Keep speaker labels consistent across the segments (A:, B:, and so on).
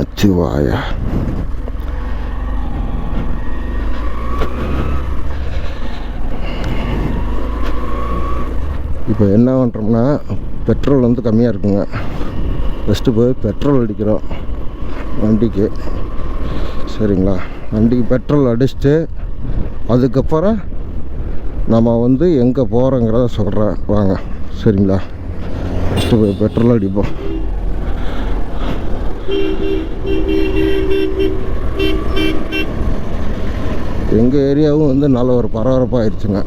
A: நமச்சிவாய இப்போ என்ன பண்ணுறோம்னா பெட்ரோல் வந்து கம்மியாக இருக்குங்க. ஃபஸ்ட்டு போய் பெட்ரோல் அடிக்கிறோம். வண்டிக்கு. சரிங்களா? வண்டிக்கு பெட்ரோல் அடிச்சுட்டு அதுக்கப்புறம் நம்ம வந்து எங்கே போகிறோங்கிறத சொல்கிறேன். வாங்க. சரிங்களா? ஃபஸ்ட்டு போய் பெட்ரோல் அடிப்போம். எங்கள் ஏரியாவும் வந்து நல்ல ஒரு பரபரப்பாகிடுச்சுங்க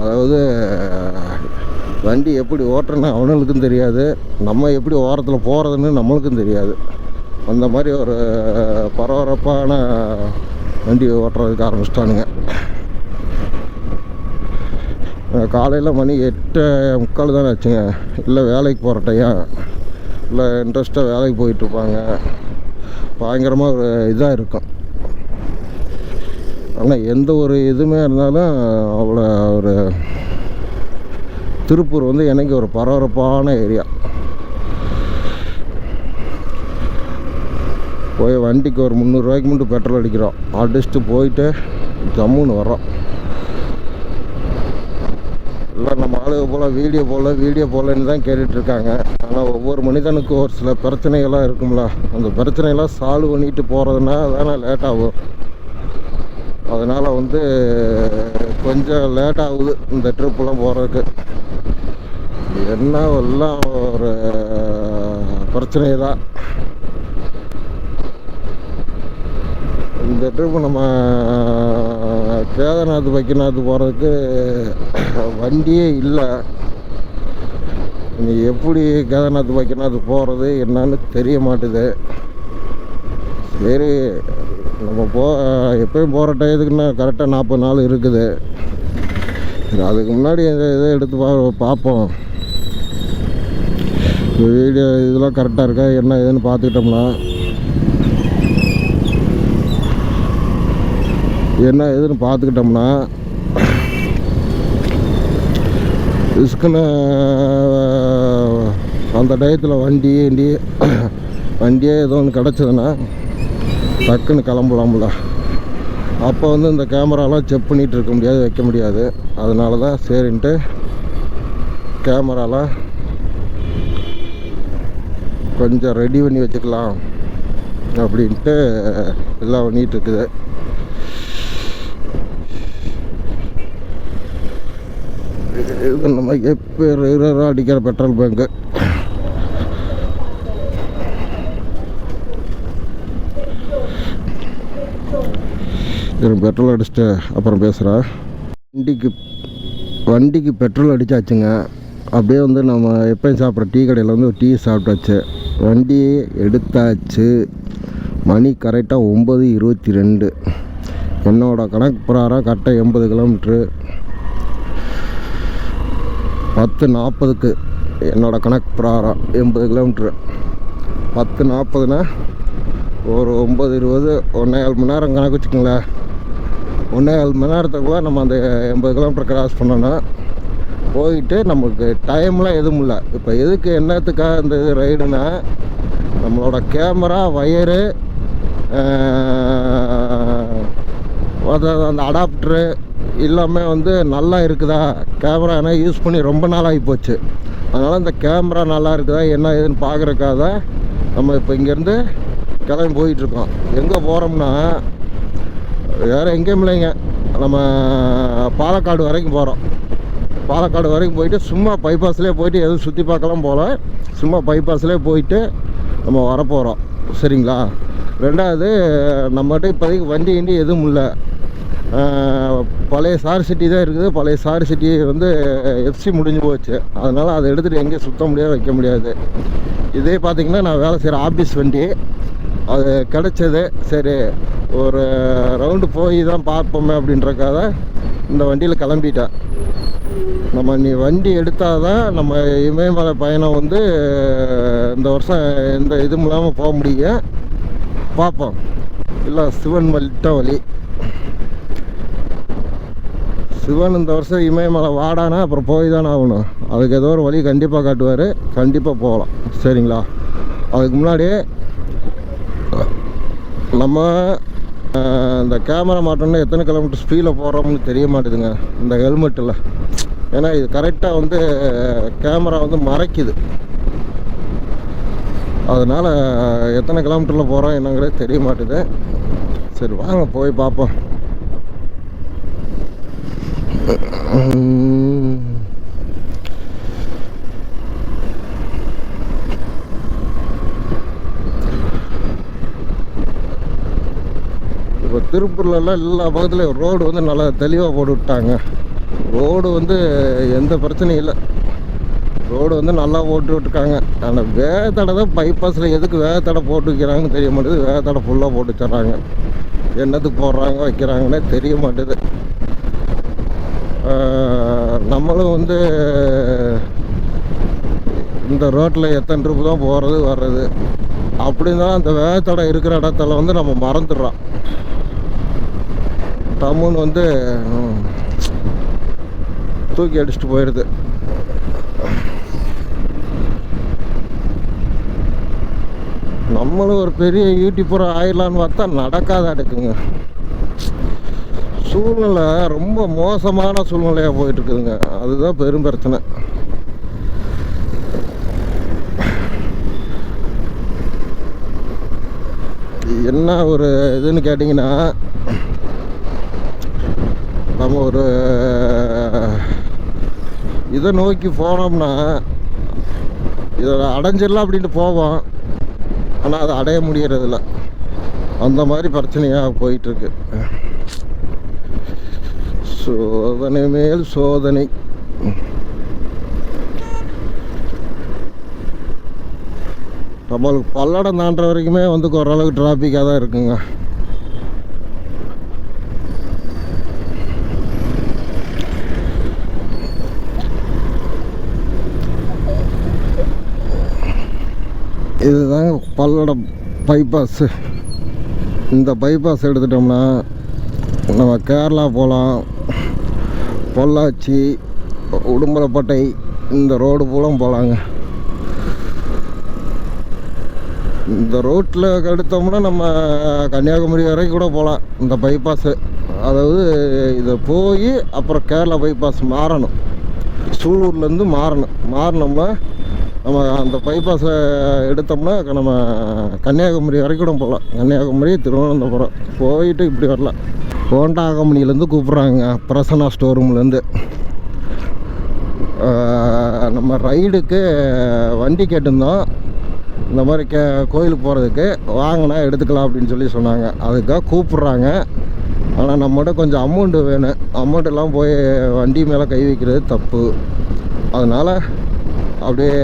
A: அதாவது வண்டி எப்படி ஓட்டுறன்னு அவனுங்களுக்கும் தெரியாது. நம்ம எப்படி ஓரத்தில் போகிறதுன்னு நம்மளுக்கும் தெரியாது. அந்த மாதிரி ஒரு பரபரப்பான வண்டி ஓட்டுறதுக்கு ஆரம்பிச்சிட்டானுங்க. காலையில் மணி எட்டு முக்கால் தானே ஆச்சுங்க. இல்லை வேலைக்கு போகிற இல்லை இன்ட்ரெஸ்ட்டாக வேலைக்கு போயிட்டுருப்பாங்க பயங்கரமாக ஒரு இதாக இருக்கும். ஆனால் எந்த ஒரு இதுவுமே இருந்தாலும் அவ்வளோ ஒரு திருப்பூர் வந்து எனக்கு ஒரு பரபரப்பான ஏரியா. போய் வண்டிக்கு ஒரு முந்நூறுரூவாய்க்கு மட்டும் பெட்ரோல் அடிக்கிறோம். அடிச்சுட்டு போயிட்டு ஜம்முன்னு வர்றோம். எல்லாம் நம்ம ஆளுக போல் வீடியோ போல் வீடியோ போலன்னு தான் கேட்டுட்ருக்காங்க. ஆனால் ஒவ்வொரு மனிதனுக்கும் ஒரு சில பிரச்சனைகள்லாம் இருக்கும்ல. அந்த பிரச்சனையெல்லாம் சால்வ் பண்ணிட்டு போகிறதுனா தானே லேட் ஆகும். அதனால் வந்து கொஞ்சம் லேட் ஆகுது இந்த ட்ரிப்பெலாம் போகிறதுக்கு என்ன எல்லாம் ஒரு பிரச்சனை தான் இந்த ட்ரிப்பு நம்ம கேதார்நாத் பைக்கநாத் போகிறதுக்கு வண்டியே இல்லை. நீ எப்படி கேதார்நாத் பைக்கநாத் போகிறது என்னன்னு தெரிய மாட்டுது. சரி நம்ம போ எப்பயும் போகிற டயத்துக்குன்னா கரெக்டாக நாற்பது நாள் இருக்குது. அதுக்கு முன்னாடி எந்த இதை எடுத்து பா பார்ப்போம். வீடியோ இதெல்லாம் கரெக்டாக இருக்கா என்ன ஏதுன்னு பார்த்துக்கிட்டோம்னா என்ன ஏதுன்னு பார்த்துக்கிட்டோம்னா இஸ்குன்னு அந்த டயத்தில் வண்டி வண்டி வண்டியே ஏதோ ஒன்று கிடச்சதுன்னா டக்குன்னு கிளம்பலாம்ல. அப்போ வந்து இந்த கேமராலாம் செக் பண்ணிகிட்டு இருக்க முடியாது வைக்க முடியாது. அதனால தான் சரின்ட்டு கேமராலாம் கொஞ்சம் ரெடி பண்ணி வச்சுக்கலாம் அப்படின்ட்டு எல்லாம் பண்ணிகிட்டு இருக்குது. இது நம்ம எப்போ ரெகுலராக அடிக்கிற பெட்ரோல் பங்கு சரி பெட்ரோல் அடிச்சுட்டு அப்புறம் பேசுகிறேன் வண்டிக்கு வண்டிக்கு பெட்ரோல் அடித்தாச்சுங்க அப்படியே வந்து நம்ம எப்பயும் சாப்பிட்ற டீ கடையில் வந்து ஒரு டீ சாப்பிட்டாச்சு. வண்டி எடுத்தாச்சு. மணி கரெக்டாக ஒம்பது இருபத்தி ரெண்டு. என்னோடய கணக்கு பிரகாரம் கரெக்டாக எண்பது கிலோமீட்ரு பத்து நாற்பதுக்கு என்னோடய கணக்கு பிரகாரம் எண்பது கிலோமீட்ரு பத்து நாற்பதுனா ஒரு ஒம்பது இருபது ஒன்றே கால் மணி நேரம் கணக்கு வச்சுக்கோங்களேன். ஒன்றே கால் மணி நேரத்துக்குள்ளே நம்ம அந்த எண்பது கிலோமீட்டர் கிராஸ் பண்ணோன்னா போயிட்டு நமக்கு டைம்லாம் எதுவும் இல்லை. இப்போ எதுக்கு என்னத்துக்காக இந்த இது ரைடுனா நம்மளோட கேமரா வயரு அதாவது அந்த அடாப்டரு எல்லாமே வந்து நல்லா இருக்குதா? கேமரா என்ன யூஸ் பண்ணி ரொம்ப நாள் ஆகி போச்சு. அதனால் இந்த கேமரா நல்லா இருக்குதா? என்ன ஏதுன்னு பார்க்குறக்காக தான் நம்ம இப்போ இங்கேருந்து கிளம்பி போயிட்டுருக்கோம் எங்கே போகிறோம்னா வேறு எங்கேயும் இல்லைங்க. நம்ம பாலக்காடு வரைக்கும் போகிறோம் பாலக்காடு வரைக்கும் போயிட்டு சும்மா பைபாஸ்லேயே போயிட்டு எதுவும் சுற்றி பார்க்கலாம் போகல சும்மா பைபாஸ்லேயே போயிட்டு நம்ம வரப்போகிறோம் சரிங்களா? ரெண்டாவது நம்மகிட்ட இப்போதைக்கு வண்டி கிண்டி எதுவும் இல்லை. பழைய சார் சிட்டி தான் இருக்குது. பழைய சார் சிட்டி வந்து எஃப்சி முடிஞ்சு போச்சு. அதனால் அதை எடுத்துகிட்டு எங்கேயும் சுத்த முடியாது வைக்க முடியாது. இதே பார்த்திங்கன்னா நான் வேலை செய்கிற ஆஃபீஸ் வண்டி. அது கிடச்சது. சரி ஒரு ரவுண்டு போய் தான் பார்ப்போமே அப்படின்றக்காக இந்த வண்டியில் கிளம்பிட்டேன் நம்ம நீ வண்டி எடுத்தால் தான் நம்ம இமயமலை பயணம் வந்து இந்த வருஷம் எந்த இது மூலமாக போக முடியும் பார்ப்போம். இல்லை சிவன் வலிட்ட வழி சிவன் இந்த வருஷம் இமயமலை வாடானா அப்புறம் போய் தானே ஆகணும். அதுக்கு ஏதோ ஒரு வழி கண்டிப்பாக காட்டுவார். கண்டிப்பாக போகலாம். சரிங்களா? அதுக்கு முன்னாடி நம்ம இந்த கேமரா மாட்டோம்னா எத்தனை கிலோமீட்டர் ஸ்பீடில் போகிறோம்னு தெரிய மாட்டேதுங்க. இந்த ஹெல்மெட்டில் ஏன்னா இது கரெக்டாக வந்து கேமரா வந்து மறைக்குது. அதனால் எத்தனை கிலோமீட்டரில் போகிறோம் என்னங்கிறது தெரிய மாட்டுது. சரி வாங்க போய் பார்ப்போம். திருப்பூர்லலாம் எல்லா பக்கத்துலேயும் ரோடு வந்து நல்லா தெளிவாக போட்டு விட்டாங்க ரோடு வந்து எந்த பிரச்சனையும் இல்லை. ரோடு வந்து நல்லா போட்டு விட்டுருக்காங்க. ஆனால் வேகத்தடை தான் பைபாஸில் எதுக்கு வேகத்தடை போட்டு வைக்கிறாங்கன்னு தெரிய மாட்டேது. வேகத்தடை ஃபுல்லாக போட்டு வச்சிடுறாங்க என்னத்துக்கு போடுறாங்க வைக்கிறாங்கன்னே தெரிய மாட்டேது. நம்மளும் வந்து இந்த ரோட்டில் எத்தனை ட்ரிப்பு தான் போகிறது வர்றது. அப்படின்னா அந்த வேகத்தடை இருக்கிற இடத்துல வந்து நம்ம மறந்துடுறோம். டம்முன்னு வந்து தூக்கி அடிச்சுட்டு போயிடுது. நம்மளும் ஒரு பெரிய யூடியூப்பராக ஆயிடலான்னு பார்த்தா நடக்காத எடுக்குங்க சூழ்நிலை ரொம்ப மோசமான சூழ்நிலையாக போயிட்டு இருக்குதுங்க அதுதான் பெரும் பிரச்சனை. என்ன ஒரு இதுன்னு கேட்டிங்கன்னா நம்ம ஒரு இதை நோக்கி போனோம்னா இதை அடைஞ்சிடலாம் அப்படின்ட்டு போவோம். ஆனால் அதை அடைய முடியறதில்ல. அந்த மாதிரி பிரச்சனையாக போயிட்டுருக்கு. சோதனை மேல் சோதனை. நம்மளுக்கு பல்லடம் தாண்டுற வரைக்குமே வந்து ஓரளவுக்கு டிராஃபிக்காக தான் இருக்குங்க. இதுதாங்க பல்லடம் பைபாஸு இந்த பைபாஸ் எடுத்துட்டோம்னா நம்ம கேரளா போகலாம் பொள்ளாச்சி உடும்பலப்பட்டை இந்த ரோடு பூலாம் போகலாங்க இந்த ரோட்டில் எடுத்தோம்னா நம்ம கன்னியாகுமரி வரைக்கும் கூட போகலாம் இந்த பைபாஸு அதாவது இதை போய் அப்புறம் கேரளா பைபாஸ் மாறணும். சூலூர்லேருந்து மாறணும். மாறினோம்னா நம்ம அந்த பைபாஸை எடுத்தோம்னா நம்ம கன்னியாகுமரி வரைக்கும் கூட போகலாம். கன்னியாகுமரி திருவனந்தபுரம். போயிட்டு இப்படி வரலாம். ஹோண்டா கம்பெனிலேருந்து கூப்பிட்றாங்க பிரசனா ஸ்டோர் ரூம்லேருந்து நம்ம ரைடுக்கு வண்டி கேட்டிருந்தோம். இந்த மாதிரி கே கோயிலுக்கு போகிறதுக்கு வாங்கினா எடுத்துக்கலாம் அப்படின்னு சொல்லி சொன்னாங்க. அதுக்காக கூப்பிட்றாங்க. ஆனால் நம்மகிட்ட கொஞ்சம் அமௌண்ட்டு வேணும். அமௌண்ட்டுலாம் போய் வண்டி மேலே கை வைக்கிறது தப்பு. அதனால் அப்படியே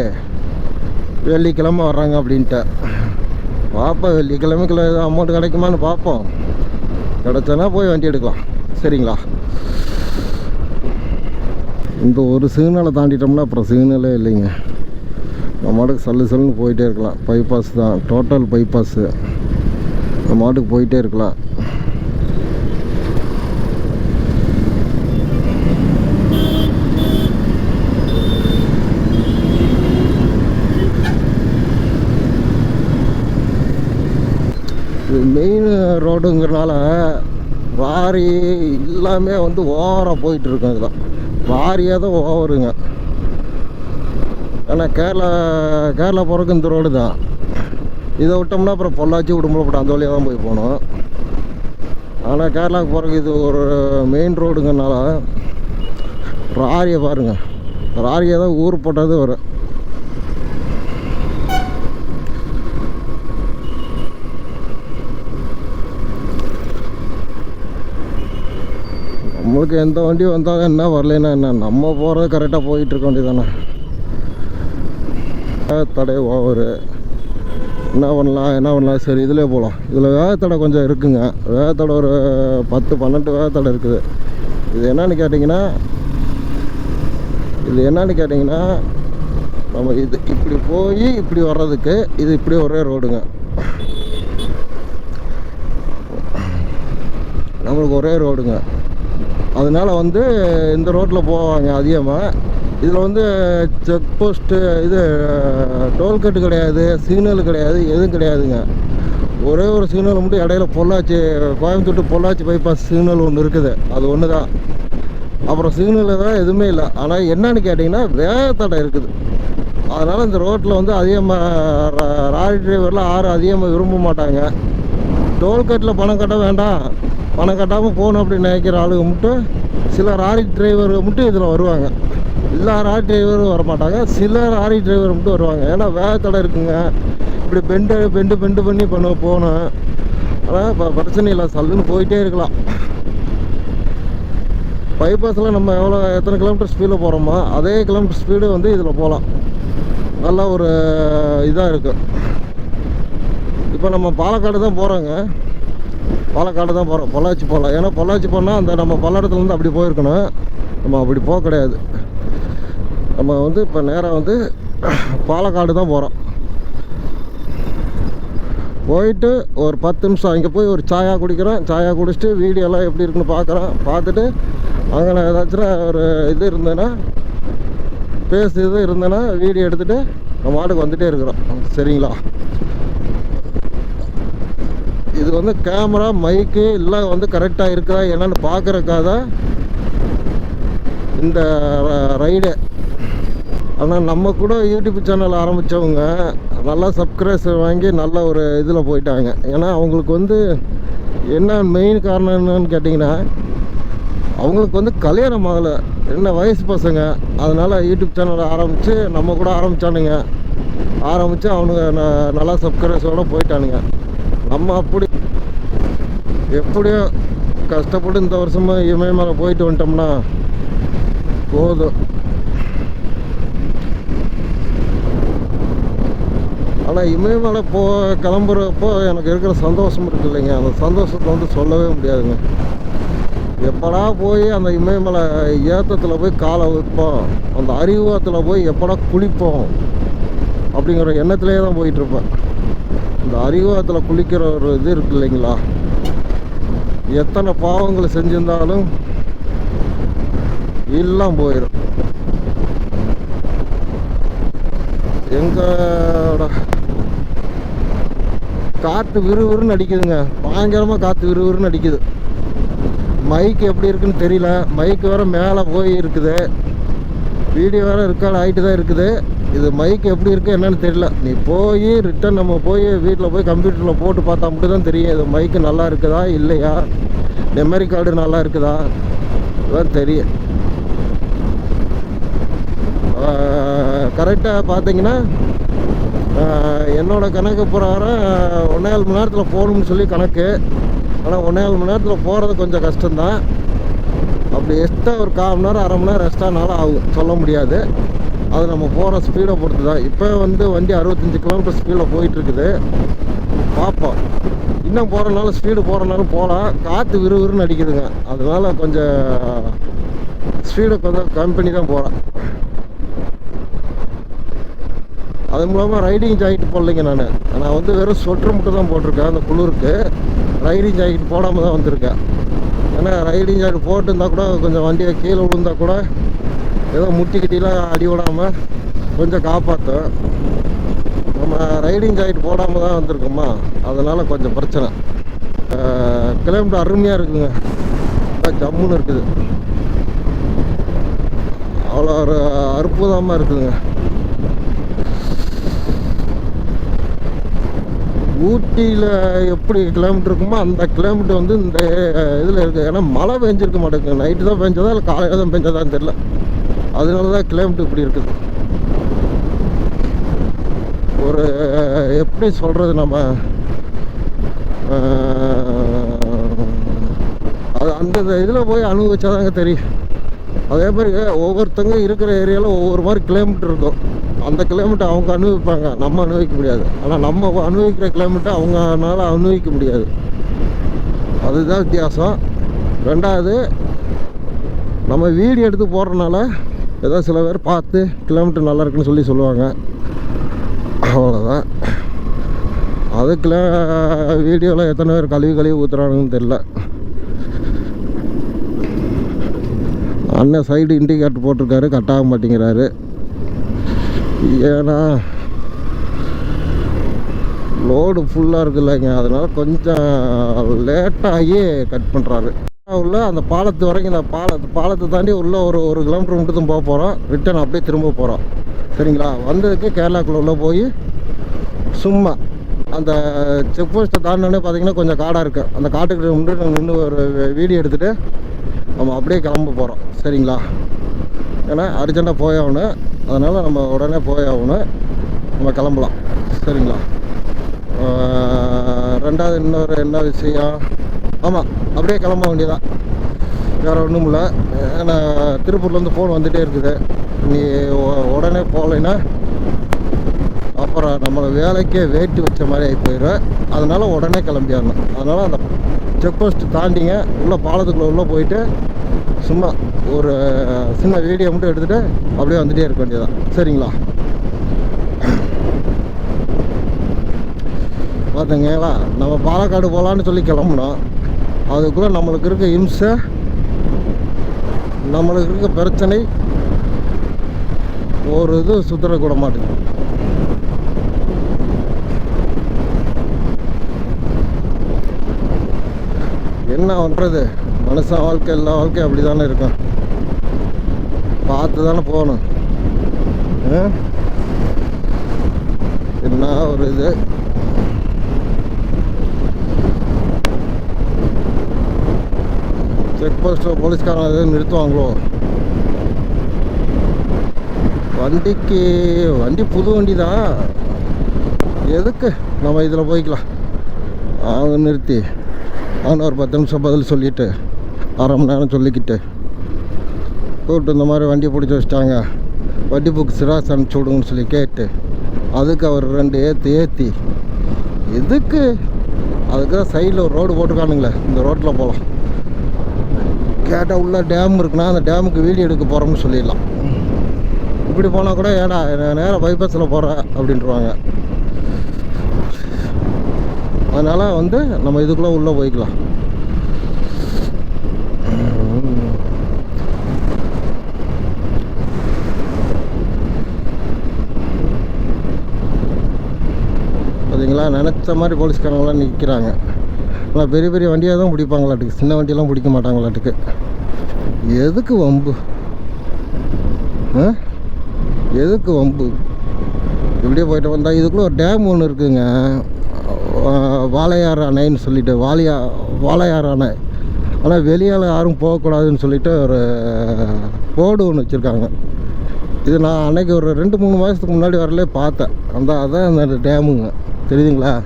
A: வெள்ளிக்கிழமை வர்றாங்க அப்படின்ட்டு. பார்ப்போம் வெள்ளிக்கிழமைக்குள்ள ஏதோ அமௌண்ட் கிடைக்குமான்னு பார்ப்போம் கிடச்சோன்னா போய் வண்டி எடுக்கலாம். சரிங்களா? இந்த ஒரு சிக்னலை தாண்டிட்டோம்னா அப்புறம் சிக்னலே இல்லைங்க. நம்ம மாட்டுக்கு சல்லு சல்லுன்னு போயிட்டே இருக்கலாம். பைபாஸ் தான். டோட்டல் பைபாஸு நம்ம மாட்டுக்கு போயிட்டே இருக்கலாம் இது மெயின் ரோடுங்கிறனால லாரி எல்லாமே வந்து ஓவராக போயிட்டு இருக்கும் இதில் லாரியாக தான் ஓவருங்க. ஏன்னா கேரளா கேரளா போகிறக்கு இந்த ரோடு தான். இதை விட்டோம்னா அப்புறம் பொள்ளாச்சி உடுமலைப்பட்டு அந்த வழியாக தான் போய் போகணும். ஆனால் கேரளாவுக்கு போகிறக்கு இது ஒரு மெயின் ரோடுங்கிறனால ராரியை பாருங்க. ராரியை தான் ஊர் போட்டது வரும். நம்மளுக்கு எந்த வண்டி வந்தால் என்ன வரலைன்னா என்ன? நம்ம போகிறது கரெக்டாக போயிட்டு இருக்க வேண்டியதானே தடை ஓவரு. என்ன பண்ணலாம் என்ன பண்ணலாம்? சரி இதிலே போகலாம் இதில் வேகத்தடை கொஞ்சம் இருக்குங்க. வேகத்தடை ஒரு பத்து பன்னெண்டு வேகத்தடை இருக்குது. இது என்னன்னு கேட்டிங்கன்னா இது என்னன்னு கேட்டிங்கன்னா நம்ம இது இப்படி போய் இப்படி வர்றதுக்கு இது இப்படி ஒரே ரோடுங்க. நம்மளுக்கு ஒரே ரோடுங்க. அதனால வந்து இந்த ரோட்டில் போவாங்க அதிகமாக இதில் வந்து செக் போஸ்ட்டு இது டோல்கட்டு கிடையாது சிக்னல் கிடையாது எதுவும் கிடையாதுங்க. ஒரே ஒரு சிக்னல் மட்டும் இடையில பொள்ளாச்சி கோயம்புத்தூர் பொள்ளாச்சி பைபாஸ் சிக்னல் ஒன்று இருக்குது. அது ஒன்று தான் அப்புறம் சிக்னல் தான் எதுவுமே இல்லை. ஆனால் என்னன்னு கேட்டிங்கன்னா வேகத்தடை இருக்குது. அதனால் இந்த ரோட்டில் வந்து அதிகமாக ராயல் டிரைவர்லாம் யாரும் அதிகமாக விரும்ப மாட்டாங்க. டோல்கேட்டில் பணம் கட்ட வேண்டாம். பணம் கட்டாமல் போகணும் அப்படின்னு நினைக்கிற ஆளுங்க மட்டும் சில ராரி டிரைவர் மட்டும் இதில் வருவாங்க. எல்லா ராரி டிரைவரும் வர மாட்டாங்க சில ராரி டிரைவர் மட்டும் வருவாங்க. ஏன்னா வேகத்தடை இருக்குங்க. இப்படி பெண்டு பெண்டு பெண்டு பண்ணி பண்ண போகணும் ஆனால் இப்போ பிரச்சனை இல்லை. சல்லுன்னு போயிட்டே இருக்கலாம். பைபாஸில் நம்ம எவ்வளோ எத்தனை கிலோமீட்டர் ஸ்பீடில் போகிறோமோ அதே கிலோமீட்டர் ஸ்பீடு வந்து இதில் போகலாம் நல்லா ஒரு இதாக இருக்குது இப்போ நம்ம பாலக்காடு தான் போகிறோங்க பாலக்காடு தான் போகிறோம் பொள்ளாச்சி போகலாம். ஏன்னா பொள்ளாச்சி போனால் அந்த நம்ம பல்லடத்துலேருந்து அப்படி போயிருக்கணும். நம்ம அப்படி போக கிடையாது. நம்ம வந்து இப்போ நேராக வந்து பாலக்காடு தான் போகிறோம் போயிட்டு ஒரு பத்து நிமிஷம் அங்கே போய் ஒரு சாயா குடிக்கிறோம். சாயா குடிச்சிட்டு வீடியோலாம் எப்படி இருக்குன்னு பார்க்குறோம். பார்த்துட்டு அங்கே நான் ஏதாச்சும் ஒரு இது இருந்தேன்னா பேசு இது இருந்தேன்னா வீடியோ எடுத்துகிட்டு நம்ம மாட்டுக்கு வந்துகிட்டே இருக்கிறோம். சரிங்களா? இது வந்து கேமரா மைக்கு எல்லாம் வந்து கரெக்டாக இருக்குதா என்னன்னு பார்க்குறக்காக தான் இந்த ரைடு ஆனால் நம்ம கூட யூடியூப் சேனல் ஆரம்பித்தவங்க நல்லா சப்ஸ்கிரைபர் வாங்கி நல்ல ஒரு இதில் போயிட்டாங்க. ஏன்னா அவங்களுக்கு வந்து என்ன மெயின் காரணம் என்னன்னு கேட்டிங்கன்னா அவங்களுக்கு வந்து கல்யாணம் ஆகலை. என்ன வயசு பசங்க. அதனால் யூடியூப் சேனல் ஆரம்பித்து நம்ம கூட ஆரம்பித்தானுங்க ஆரம்பித்து அவனுங்க ந- நல்லா சப்ஸ்கிரைபர்ஸோட போயிட்டானுங்க. நம்ம அப்படி எப்படியோ கஷ்டப்பட்டு இந்த வருஷமாக இமயமலை போயிட்டு வந்துட்டோம்னா போதும். ஆனால் இமயமலை போ கிளம்புறப்போ எனக்கு இருக்கிற சந்தோஷம் இருக்கு இல்லைங்க. அந்த சந்தோஷத்தை வந்து சொல்லவே முடியாதுங்க. எப்படா போய் அந்த இமயமலை ஏத்தத்தில் போய் காலை வைப்போம். அந்த அறிவாத்தில் போய் எப்படா குளிப்போம் அப்படிங்கிற எண்ணத்துலேயே தான் போயிட்டுருப்பேன் இந்த அறிவாத்தில் குளிக்கிற ஒரு இது இருக்கு இல்லைங்களா? எத்தனை பாவங்களை செஞ்சிருந்தாலும் எல்லாம் போயிடும் எங்களோட காற்று விறுவிறுன்னு அடிக்குதுங்க. பயங்கரமாக காற்று விறுவிறுன்னு அடிக்குது. மைக் எப்படி இருக்குன்னு தெரியல. மைக் வேறு மேலே போய் இருக்குது வீடியோ வேற ரெக்கார்ட் ஆகிட்டு தான் இருக்குது. இது மைக் எப்படி இருக்குது என்னன்னு தெரியல. நீ போய் ரிட்டன் நம்ம போய் வீட்டில் போய் கம்ப்யூட்டரில் போட்டு பார்த்தா மட்டும் தான் தெரியும். இது மைக்கு நல்லா இருக்குதா இல்லையா? மெமரி கார்டு நல்லா இருக்குதா? இதுதான் தெரியும். கரெக்டாக பார்த்தீங்கன்னா என்னோடய கணக்கு பிரகாரம் ஒன்றேகால் மணி நேரத்தில் போகணும்னு சொல்லி கணக்கு. ஆனால் ஒன்றேகால் மணி நேரத்தில் போகிறது கொஞ்சம் கஷ்டம்தான். அப்படி எக்ஸ்ட்ரா ஒரு கால் மணி நேரம் அரை மணி நேரம் எக்ஸ்ட்ரானாலும் ஆகும். சொல்ல முடியாது. அது நம்ம போகிற ஸ்பீடை பொறுத்து தான் இப்போ வந்து வண்டி அறுபத்தஞ்சு கிலோமீட்டர் ஸ்பீடில் போயிட்டுருக்குது. பார்ப்போம் இன்னும் போகிறனால ஸ்பீடு போகிறனாலும் போகலாம் காற்று விறுவிறுன்னு அடிக்குதுங்க. அதனால கொஞ்சம் ஸ்பீடை கொஞ்சம் கம்பெனி தான் போகிறேன் அது மூலமாக ரைடிங் ஜாக்கெட் போடலைங்க நான். நான் வந்து வெறும் ஸ்வெட்டர் மட்டும் தான் போட்டிருக்கேன் அந்த குளிருக்கு. ரைடிங் ஜாக்கெட் போடாமல் தான் வந்திருக்கேன். ஏன்னா ரைடிங் ஜாக்கெட் போட்டுருந்தா கூட கொஞ்சம் வண்டியை கீழே விழுந்தா கூட ஏதோ முட்டிக்கிட்டிலாம் அடி விடாமல் கொஞ்சம் காப்பாற்றும் நம்ம ரைடிங் ஜாக்கெட் போடாமல் தான் வந்திருக்கோமா? அதனால் கொஞ்சம் பிரச்சனை. கிலோமீட்டர் அருமையாக இருக்குங்க. ஜம்முன்னு இருக்குது. அவ்வளோ ஒரு அற்புதமாக இருக்குதுங்க ஊட்டியில் எப்படி கிலோமீட்டர் இருக்குமோ அந்த கிலோமீட்டர் வந்து இந்த இதில் இருக்குது ஏன்னா மழை பெஞ்சிருக்க மாட்டேங்குது. நைட்டு தான் பெஞ்சதா இல்லை காலையில் தான் பெஞ்சதான்னு தெரில அதனால தான் கிலோமீட்டர் இப்படி இருக்குது. ஒரு எப்படி சொல்கிறது நம்ம? அது அந்த இதில் போய் அனுபவிச்சாதாங்க தெரியும். அதே மாதிரி ஒவ்வொருத்தங்க இருக்கிற ஏரியாவில் ஒவ்வொரு மாதிரி கிளைமேட் இருக்கும். அந்த கிளைமேட் அவங்க அனுபவிப்பாங்க. நம்ம அனுபவிக்க முடியாது. ஆனால் நம்ம அனுபவிக்கிற கிலோமீட்டர் அவங்கனால அனுபவிக்க முடியாது. அதுதான் வித்தியாசம். ரெண்டாவது நம்ம வீடு எடுத்து போடுறதுனால ஏதோ சில பேர் பார்த்து கிலோமீட்டர் நல்லா இருக்குன்னு சொல்லி சொல்லுவாங்க. அவ்வளோதான் அதுக்கெலாம் வீடியோவில் எத்தனை பேர் கழுவி கழுவி ஊற்றுறாங்கன்னு தெரில அண்ணன் சைடு இண்டிகேட்டர் போட்டிருக்காரு கட் ஆக மாட்டேங்கிறாரு. ஏன்னா லோடு ஃபுல்லாக இருக்குல்லங்க. அதனால் கொஞ்சம் லேட்டாகி கட் பண்ணுறாரு உள்ள அந்த பாலத்து வரைக்கும் இந்த பாலத்து பாலத்தை தாண்டி உள்ளே ஒரு ஒரு கிலோமீட்டர் மட்டும் தான் போக போகிறோம் ரிட்டர்ன் அப்படியே திரும்ப போகிறோம் சரிங்களா? வந்ததுக்கு கேரளாக்குள்ள உள்ளே போய் சும்மா அந்த செக் போஸ்ட்டை தாண்டினோடனே பார்த்தீங்கன்னா கொஞ்சம் காடாக இருக்குது அந்த காட்டுக்கு நாங்கள் நின்று ஒரு வீடியோ எடுத்துகிட்டு நம்ம அப்படியே கிளம்ப போகிறோம் சரிங்களா? ஏன்னா அர்ஜென்ட்டாக போய் ஆகணும். அதனால் நம்ம உடனே போய் ஆகணும். நம்ம கிளம்பலாம். சரிங்களா? ரெண்டாவது இன்னொரு என்ன விஷயம்? ஆமாம் அப்படியே கிளம்ப வேண்டியதான் வேறு ஒன்றும் இல்லை. ஏன்னா திருப்பூர்லேருந்து ஃபோன் வந்துகிட்டே இருக்குது. நீ உடனே போகலைன்னா அப்புறம் நம்மளை வேலைக்கே வேட்டி வச்ச மாதிரி ஆகி போயிடும் அதனால் உடனே கிளம்பிடணும் அதனால் அந்த செக் போஸ்ட் தாண்டிங்க. உள்ளே பாலத்துக்குள்ளே உள்ளே போயிட்டு சும்மா ஒரு சின்ன வீடியோ மட்டும் எடுத்துகிட்டு அப்படியே வந்துகிட்டே இருக்க வேண்டியதான் சரிங்களா? பார்த்துங்களா நம்ம பாலக்காடு போகலான்னு சொல்லி கிளம்புனோம். அதுக்குள்ளே நம்மளுக்கு இருக்க இம்சை நம்மளுக்கு இருக்க பிரச்சனை ஒரு இது சுத்தரக்கூட மாட்டேங்குது. என்ன பண்ணுறது மனுஷன் வாழ்க்கை எல்லா வாழ்க்கையும் அப்படி தானே இருக்கும். பார்த்து தானே போகணும் என்ன ஒரு இது? செக் போஸ்ட்டில் போலீஸ்காரங்க எதுவும் நிறுத்துவாங்களோ? வண்டிக்கு வண்டி புது வண்டி தான் எதுக்கு? நம்ம இதில் போய்க்கலாம். அவங்க நிறுத்தி ஆனால் ஒரு பத்து நிமிஷம் பதில் சொல்லிவிட்டு அரை மணி நேரம் சொல்லிக்கிட்டு கூப்பிட்டு இந்த மாதிரி வண்டி பிடிச்சி வச்சிட்டாங்க. வண்டி புக் சிராஸ் அனுப்பிச்சி விடுங்கன்னு சொல்லி கேட்டு அதுக்கு அவர் ரெண்டு ஏற்றி ஏற்றி எதுக்கு? அதுக்கு தான் சைடில் ஒரு ரோடு போட்டுருக்கானுங்களே இந்த ரோட்டில் போகலாம் கேட்டால் உள்ள டேம் இருக்குன்னா அந்த டேமுக்கு வீடியோ எடுக்க போகிறோம்னு சொல்லிடலாம். இப்படி போனால் கூட ஏடா நேராக பைபாஸில் போகிறேன் அப்படின்ட்டுருவாங்க அதனால் வந்து நம்ம இதுக்குள்ளே உள்ளே போய்க்கலாம். பார்த்தீங்களா நினச்ச மாதிரி போலீஸ்காரங்களாம் நிற்கிறாங்க ஆனால் பெரிய பெரிய வண்டியாக தான் பிடிப்பாங்களாட்டுக்கு. சின்ன வண்டியெல்லாம் பிடிக்க மாட்டாங்களாட்டுக்கு. எதுக்கு வம்பு? ஆ? எதுக்கு வம்பு? இப்படியே போயிட்டு வந்தால் இதுக்குள்ளே ஒரு டேம் ஒன்று இருக்குங்க. வாழையார் அணைன்னு சொல்லிட்டு வாலியா வாழையார் அணை. ஆனால் வெளியால் யாரும் போகக்கூடாதுன்னு சொல்லிட்டு ஒரு போர்டு ஒன்று வச்சுருக்காங்க. இது நான் அன்னைக்கு ஒரு ரெண்டு மூணு மாதத்துக்கு முன்னாடி வரலே பார்த்தேன். அந்த அதான் அந்த டேமுங்க. தெரியுதுங்களா?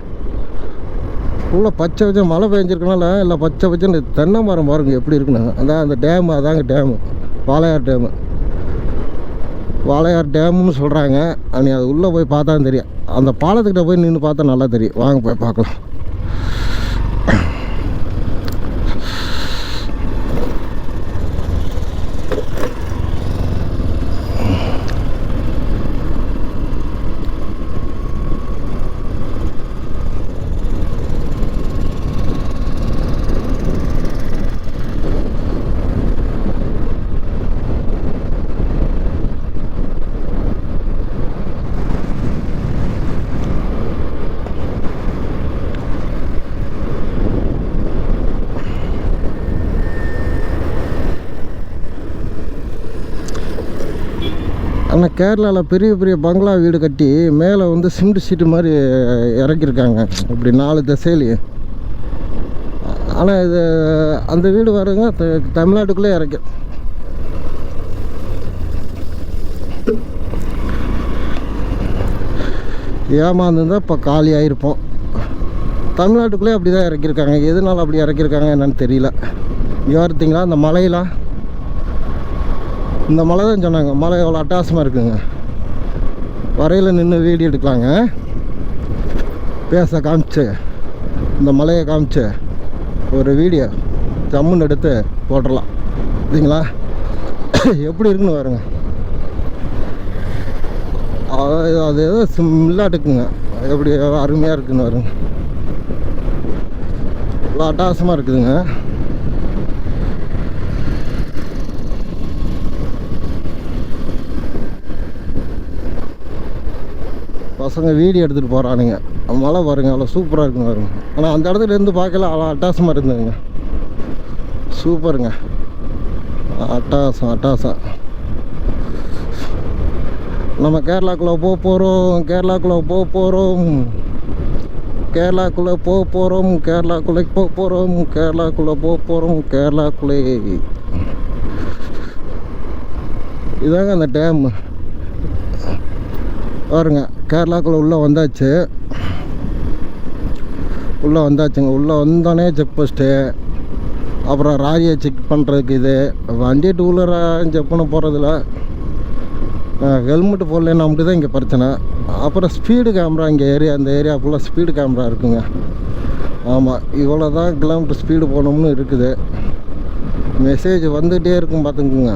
A: ஃபுல்லாக பச்சை பச்சை மழை பெஞ்சிருக்கனால இல்லை பச்சை பச்சைன்னு தென்னை மரம் பாருங்க எப்படி இருக்குன்னு. அதான் அந்த டேமு அதாங்க டேமு வாளையார் டேமு வாளையார் டேமுன்னு சொல்கிறாங்க நீ அது உள்ளே போய் பார்த்தா தெரியும். அந்த பாலத்துக்கிட்ட போய் நின்று பார்த்தா நல்லா தெரியும். வாங்க போய் பார்க்கலாம். கேரளாவில் பெரிய பெரிய பங்களா வீடு கட்டி மேலே வந்து சிமெண்ட் சீட்டு மாதிரி இறக்கியிருக்காங்க. இப்படி நாலு திசையிலையும் ஆனால் இது அந்த வீடு வரங்க த- தமிழ்நாட்டுக்குள்ளே இறக்கி. ஏமாந்துருந்தா இப்போ காலியாகிருப்போம் தமிழ்நாட்டுக்குள்ளே அப்படி தான் இறக்கியிருக்காங்க. எதனால அப்படி இறக்கியிருக்காங்க என்னன்னு தெரியல. இங்கே பார்த்தீங்களா அந்த மலையெல்லாம்? இந்த மலை தான் சொன்னாங்க. மலை எவ்வளோ அட்டகாசமாக இருக்குங்க. வரையில் நின்று வீடியோ எடுக்கலாங்க. பேச காமிச்சு. இந்த மலையை காமிச்சு. ஒரு வீடியோ. ஜம்முன்னு எடுத்து போட்டுடலாம். சரிங்களா? எப்படி இருக்குன்னு பாருங்க. அது ஏதோ ஏதோ சிம்லாட்டுக்குங்க எப்படி அருமையாக இருக்குன்னு பாருங்க. இவ்வளோ அட்டகாசமாக இருக்குதுங்க. பசங்க வீடியோ எடுத்துகிட்டு போகிறானுங்க மழை பாருங்க அவ்வளோ சூப்பராக இருக்குங்க பாருங்க. ஆனால் அந்த இடத்துல இருந்து பார்க்கல அவ்வளோ அட்டாசமாக இருந்ததுங்க. சூப்பருங்க அட்டாசம் அட்டாசம். நம்ம கேரளாக்குள்ளே போக போகிறோம் கேரளாக்குள்ளே போக போகிறோம் கேரளாக்குள்ளே போக போகிறோம் கேரளாக்குள்ளே போக போகிறோம் கேரளாக்குள்ளே போக போகிறோம் கேரளாக்குள்ளே. இதாங்க அந்த டேமு பாருங்க. கேரளாக்குள்ளே உள்ளே வந்தாச்சு. உள்ளே வந்தாச்சுங்க. உள்ளே வந்தோடனே செக் போஸ்ட்டு அப்புறம் ராரியை செக் பண்ணுறதுக்கு இது. வண்டி டூ வீலராக செக் பண்ண போகிறதில்ல ஹெல்மெட் போடலன்னா மட்டும் தான் இங்கே பிரச்சனை. அப்புறம் ஸ்பீடு கேமரா இங்கே ஏரியா அந்த ஏரியா ஃபுல்லாக ஸ்பீடு கேமரா இருக்குங்க. ஆமாம் இவ்வளோ தான் கிலோமீட்டர் ஸ்பீடு போகணும்னு இருக்குது. மெசேஜ் வந்துகிட்டே இருக்கும் பார்த்துக்குங்க.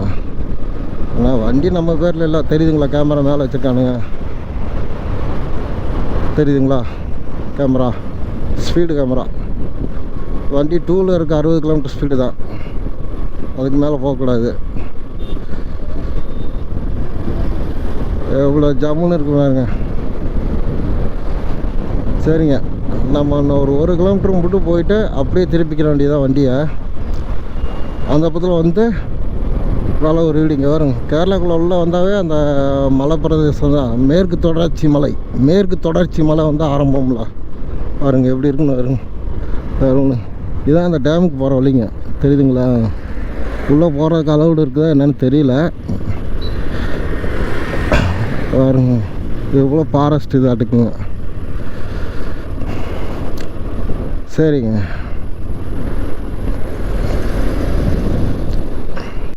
A: ஆனால் வண்டி நம்ம பேரில் இல்லை தெரியுதுங்களா கேமரா மேலே வச்சுருக்கானுங்க. தெரியுதுங்களா? கேமரா. Speed camera. வண்டி டூவில் இருக்க அறுபது கிலோமீட்டர் ஸ்பீடு தான். அதுக்கு மேலே போகக்கூடாது. எவ்வளோ ஜம்முன்னு இருக்கு பாருங்க. சரிங்க. நம்ம இன்னும் ஒரு ஒரு கிலோமீட்டர் மட்டும் போயிட்டு அப்படியே திருப்பிக்கிற வேண்டியதான் வண்டியை. அந்த பக்கத்தில் வந்து நல்ல ஒரு வீடு இங்கே வருங்க. கேரளாக்குள்ளே உள்ள வந்தாவே அந்த மலை பிரதேசம் தான். மேற்கு தொடர்ச்சி மலை. மேற்கு தொடர்ச்சி மலை வந்து ஆரம்பம்ல. வருங்க எப்படி இருக்குன்னு வருங்க வருங்க இதான் அந்த டேமுக்கு போகிற வழிங்க. தெரியுதுங்களா? உள்ளே போகிறதுக்கு அளவுடு இருக்குதா என்னென்னு தெரியல. பாருங்க. இது இவ்வளோ ஃபாரஸ்ட் இதாட்டுக்குங்க சரிங்க.